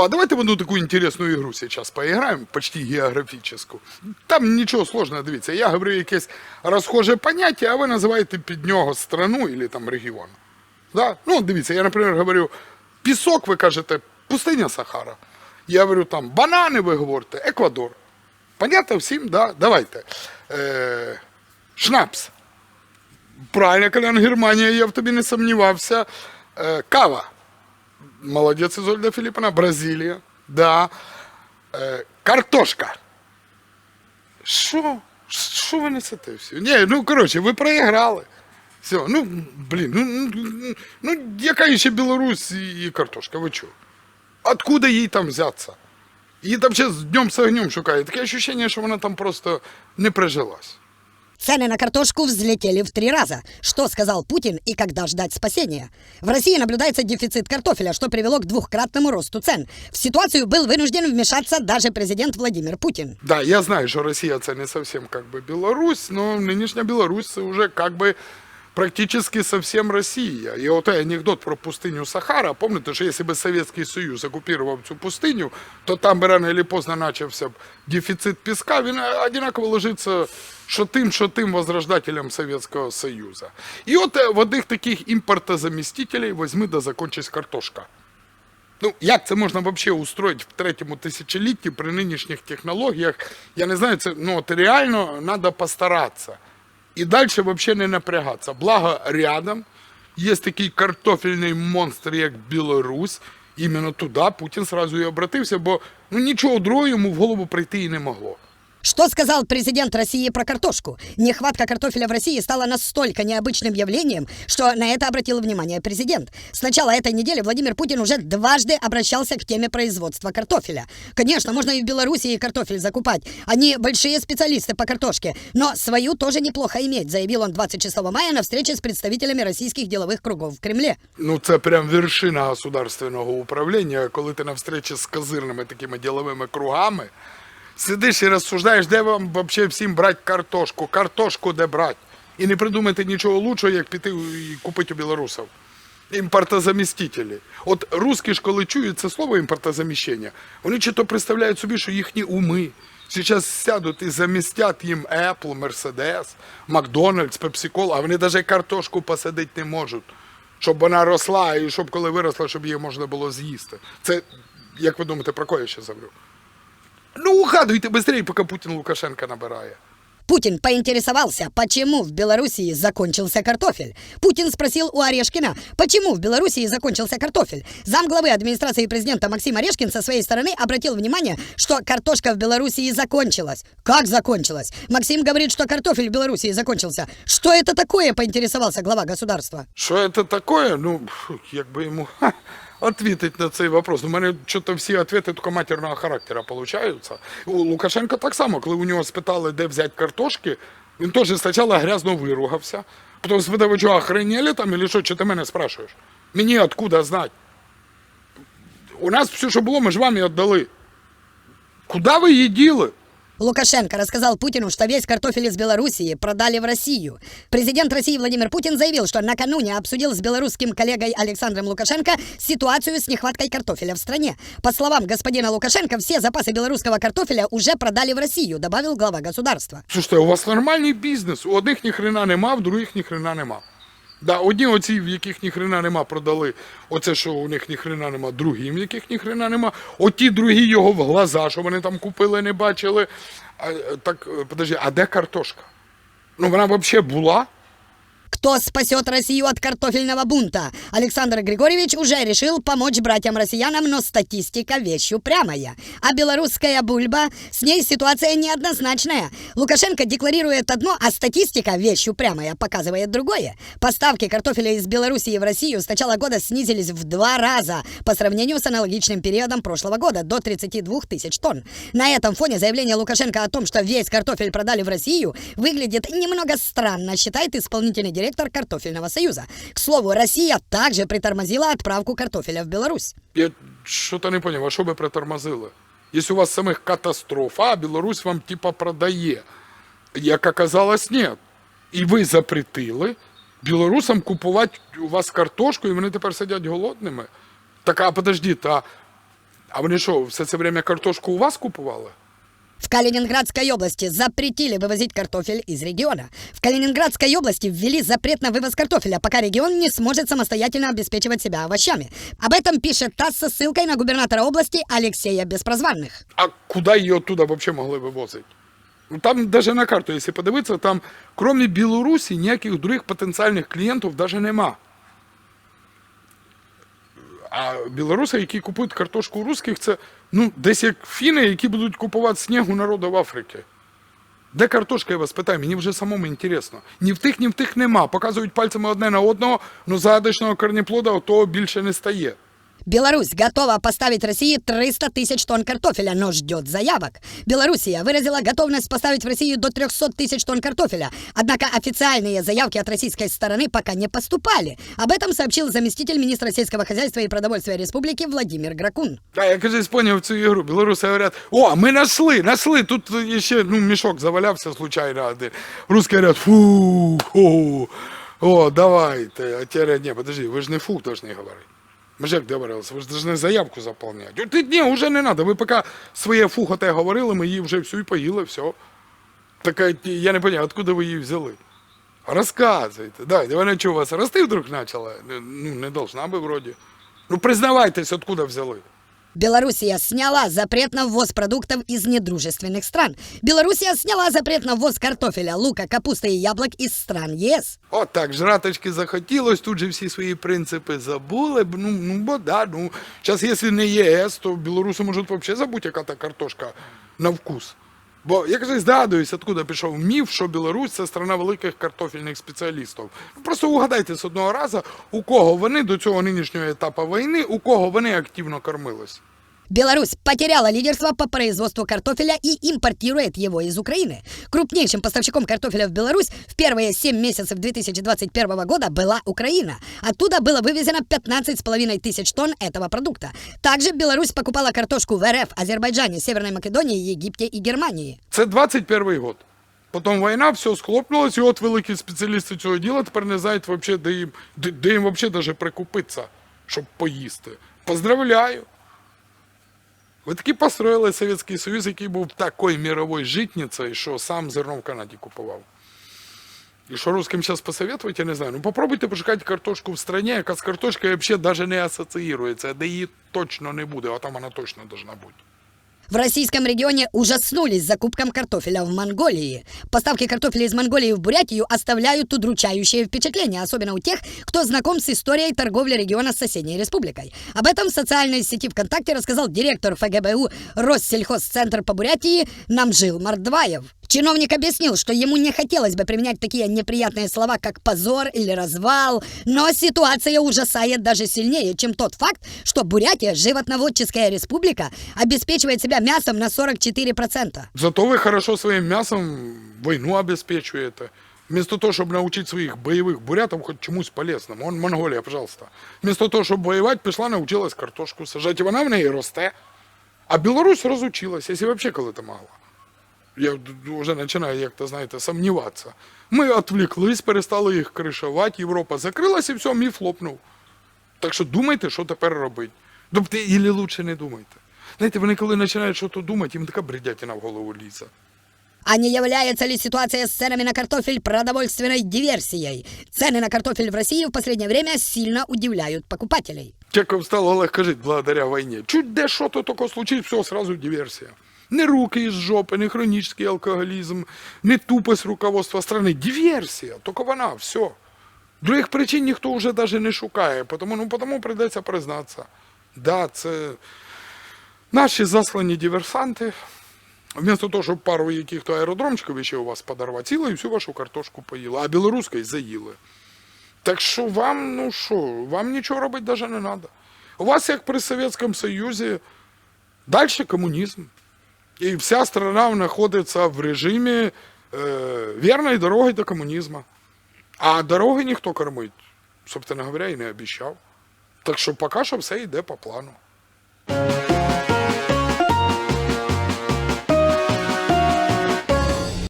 А давайте в одну таку інтересну ігру зараз поіграємо, почти географічну. Там нічого сложного, дивіться. Я говорю якесь розхоже поняття, а ви називаєте під нього страну або там регіон. Да? Ну, дивіться, я, наприклад, говорю, пісок, ви кажете, пустиня Сахара. Я говорю, там, банани, ви говорите, Еквадор. Понятно всім, да? Давайте. Е, шнапс. Правильно, Колян, Германія, я в тобі не сумнівався. Е, кава. Молодець, Ізольда Філіппівна. Бразилія. Да. Е, картошка. Що? Що ви несете всі? Ні, ну коротше, ви проіграли. Все, ну, блін, ну, ну, ну яка ще Білорусь і, і картошка, ви чого? Откуда їй там взяться? Її там ще з днем з огнем шукають. Таке ощущення, що вона там просто не прижилась. Цены на картошку взлетели в три раза. Что сказал Путин и когда ждать спасения? В России наблюдается дефицит картофеля, что привело к двухкратному росту цен. В ситуацию был вынужден вмешаться даже президент Владимир Путин. Да, я знаю, що Росія це не совсем как бы Білорусь, но нинішня Білорусь це вже как бы практически совсем Росія. І от той анекдот про пустиню Сахара, помните, що якщо б Совєтський Союз окупував цю пустиню, то там би рано или поздно начався б дефіцит піска, він одинаково ложиться що тим, що тим возрождателям Совєтського Союзу. І от е, в одних таких імпортозамістителей возьми да закончись картошка. Ну, як це можна взагалі устроїти в третьому тисячолітті при нинішніх технологіях? Я не знаю, це ну, от реально треба постаратися. І далі взагалі не напрягатися. Благо рядом є такий картофельний монстр, як Білорусь. Іменно туди Путін сразу і обратився, бо ну, нічого другого йому в голову прийти і не могло. Что сказал президент России про картошку? Нехватка картофеля в России стала настолько необычным явлением, что на это обратил внимание президент. С начала этой недели Владимир Путин уже дважды обращался к теме производства картофеля. Конечно, можно и в Белоруссии картофель закупать. Они большие специалисты по картошке. Но свою тоже неплохо иметь, заявил он 26 мая на встрече с представителями российских деловых кругов в Кремле. Ну, це прям вершина государственного управління, коли ти на встречі з козирними такими діловими кругами сидиш і розсуждаєш, де вам взагалі всім брати картошку, картошку де брати. І не придумати нічого лучшого, як піти і купити у білорусів. Імпортозамістителі. От русські ж, коли чують це слово імпортозаміщення, вони чи то представляють собі, що їхні уми зараз сядуть і замістять їм Apple, Mercedes, Макдональдс, Pepsi-Cola, а вони навіть картошку посадити не можуть, щоб вона росла і щоб коли виросла, щоб її можна було з'їсти. Це, як ви думаєте, про кого я ще говорю? Ну, угадуйте быстрее, поки Путін Лукашенка набирає. Путин поинтересовался, почему в Белоруссии закончился картофель. Путин спросил у Орешкина, почему в Белоруссии закончился картофель. Замглавы администрации президента Максим Орешкин со своей стороны обратил внимание, что картошка в Белоруссии закончилась. Как закончилась? Максим говорит, что картофель в Белоруссии закончился. Что это такое, поинтересовался глава государства. Що це таке? Ну, фу, як би відповідати на цей вопрос. У мене що-то всі відповіді тільки матерного характеру получаються. У Лукашенка так само, коли у нього спитали, де взяти картошки, він теж спочатку грязно виругався, потім спитав, ви що, охренели там, или що, чи ти мене спрашуєш? Мені откуда знати? У нас все, що було, ми ж вам і віддали. Куди ви її? Лукашенко рассказал Путину, что весь картофель из Белоруссии продали в Россию. Президент России Владимир Путин заявил, что накануне обсудил с белорусским коллегой Александром Лукашенко ситуацию с нехваткой картофеля в стране. По словам господина Лукашенко, все запасы белорусского картофеля уже продали в Россию, добавил глава государства. Слушайте, у вас нормальний бізнес. У одних ні хрена нема, в других ні хрена нема. Да, одні оці, в яких ні хрена нема, продали оце, що у них ні хрена нема, другим, в яких ні хрена нема. Оті другі його в глаза, що вони там купили, не бачили. А, так, е, подожди, а де картошка? Ну вона взагалі була? Кто спасет Россию от картофельного бунта? Александр Григорьевич уже решил помочь братьям-россиянам, но статистика вещь упрямая. А белорусская бульба, с ней ситуация неоднозначная. Лукашенко декларирует одно, а статистика вещь упрямая показывает другое. Поставки картофеля из Белоруссии в Россию с начала года снизились в два раза по сравнению с аналогичным периодом прошлого года до 32 тысяч тонн. На этом фоне заявление Лукашенко о том, что весь картофель продали в Россию, выглядит немного странно, считает исполнительный директор Картофельного союза. К слову, Россия также притормозила отправку картофеля в Беларусь. Я що-то не зрозумів, а що ви притормозили? Якщо у вас самих катастрофа, а Білорусь вам типа продає. Як оказалось, ні. І ви запретили білорусам купувати у вас картошку, і вони тепер сидять голодними. Так, а подождіть, а А вони що, все це время картошку у вас купували? В Калининградской области запретили вывозить картофель из региона. В Калининградской области ввели запрет на вывоз картофеля, пока регион не сможет самостоятельно обеспечивать себя овощами. Об этом пишет ТАСС со ссылкой на губернатора области Алексея Беспрозванных. А куди її оттуда взагалі могли вивозити? Ну, Там навіть на карту, якщо подивитися, там, крім Білорусі, ніяких других потенціальних клієнтів навіть нема. А білоруси, які купують картошку у русських, це ну, десь як фіни, які будуть купувати снігу народу в Африці. Де картошка, я вас питаю, мені вже самому інтересно. Ні в тих, ні в тих нема. Показують пальцями одне на одного, але загадочного корніплода того більше не стає. Беларусь готова поставить России 300 тысяч тонн картофеля, но ждет заявок. Белоруссия выразила готовность поставить в Россию до 300 тысяч тонн картофеля. Однако официальные заявки от российской стороны пока не поступали. Об этом сообщил заместитель министра сельского хозяйства и продовольствия республики Владимир Гракун. Да, я кажись, поняв цю ігру. Білоруси говорять, о, ми нашли, нашли. Тут ще ну, мішок завалявся случайно. один. Русські говорять, фу, ху, о, давайте. А ті говорять, ні, подожди, ви ж не фу должны говорити. Ми ж як договорилися, ви ж должны заявку заполнять. Ты, не, уже не надо, ви пока своє фу хоте говорили, ми її вже всю і поїли, все. Так я не поняв, откуда ви її взяли? Рассказывайте. Да, вона что, у вас рости вдруг начала? Ну, не должна бы вроде. Ну, признавайтесь, откуда взяли. Белоруссия сняла запрет на ввоз продуктов из недружественных стран. Белоруссия сняла запрет на ввоз картофеля, лука, капусты и яблок из стран ЕС. От так, жраточки захотілось, тут же всі свої принципи забули. Ну, ну бо да, ну. Зараз, якщо не ЄС, то білоруси можуть взагалі забути, яка та картошка на вкус. Бо я кажу, здогадуюсь, откуда пішов міф, що Білорусь це страна великих картофельних спеціалістів. Просто угадайте з одного разу, у кого вони до цього нинішнього етапу війни, у кого вони активно кормились. Беларусь потеряла лидерство по производству картофеля и импортирует его из Украины. Крупнейшим поставщиком картофеля в Беларусь в первые 7 месяцев 2021 года была Украина. Оттуда было вывезено 15,5 тысяч тонн этого продукта. Также Беларусь покупала картошку в РФ, Азербайджане, Северной Македонии, Египте и Германии. Це 21 год. Потім війна, все схлопнулось, і от великі спеціалісти цього діла тепер не знають, вообще, де їм, де, де їм вообще даже прикупитися, щоб поїсти. Поздравляю! Ви таки построїли Совєтський Союз, який був такою мировою житницею, що сам зерно в Канаді купував. І що русским зараз посоветувати, я не знаю. Ну попробуйте пошукати картошку в стране, яка з картошкою взагалі навіть не асоціюється, де її точно не буде, а там вона точно должна бути. В российском регионе ужаснулись закупкам картофеля в Монголии. Поставки картофеля из Монголии в Бурятию оставляют удручающее впечатление, особенно у тех, кто знаком с историей торговли региона с соседней республикой. Об этом в социальной сети ВКонтакте рассказал директор ФГБУ Россельхозцентр по Бурятии Намжил Мордваев. Чиновник объяснил, что ему не хотелось бы применять такие неприятные слова, как позор или развал, но ситуация ужасает даже сильнее, чем тот факт, что Бурятия, животноводческая республика, обеспечивает себя мясом на 44%. Зато вы хорошо своим мясом войну обеспечиваете. Вместо того, чтобы научить своих боевых бурятов хоть чемусь полезному. Он Монголия, пожалуйста. Вместо того, чтобы воевать, пішла, научилась картошку сажать. І вона в неї росте. А Білорусь розучилась, якщо взагалі коли-то могла. Я вже починаю, як то знаєте, сумніватися. Ми відвлеклись, перестали їх кришувати, Європа закрилась і все, міф лопнув. Так що думайте, що тепер робити. Тобто, і лучше не думайте. Знаєте, вони коли починають щось думати, їм така бредятина в голову лізе. А не является ли ситуация с ценами на картофель продовольственной диверсией? Цены на картофель в России в последнее время сильно удивляют покупателей. Чеков стало легко жити благодаря війні. Чуть де що то таке случить, все, сразу диверсія. Не руки із жопи, не хронічний алкоголізм, не тупость руководства страни. Диверсія, тільки вона, все. Других причин ніхто вже навіть не шукає, тому, ну, тому прийдеться признатися. Да, це наші заслані диверсанти. Вместо того, щоб пару яких-то аеродромчиків ще у вас подорвати, сіли і всю вашу картошку поїли, а білоруської заїли. Так що вам, ну що, вам нічого робити навіть не треба. У вас, як при Совєтському Союзі, далі комунізм. І вся страна знаходиться в режимі е, вірної дороги до комунізму. А дороги ніхто кормить, собственно говоря, і не обіцяв. Так що поки що все йде по плану.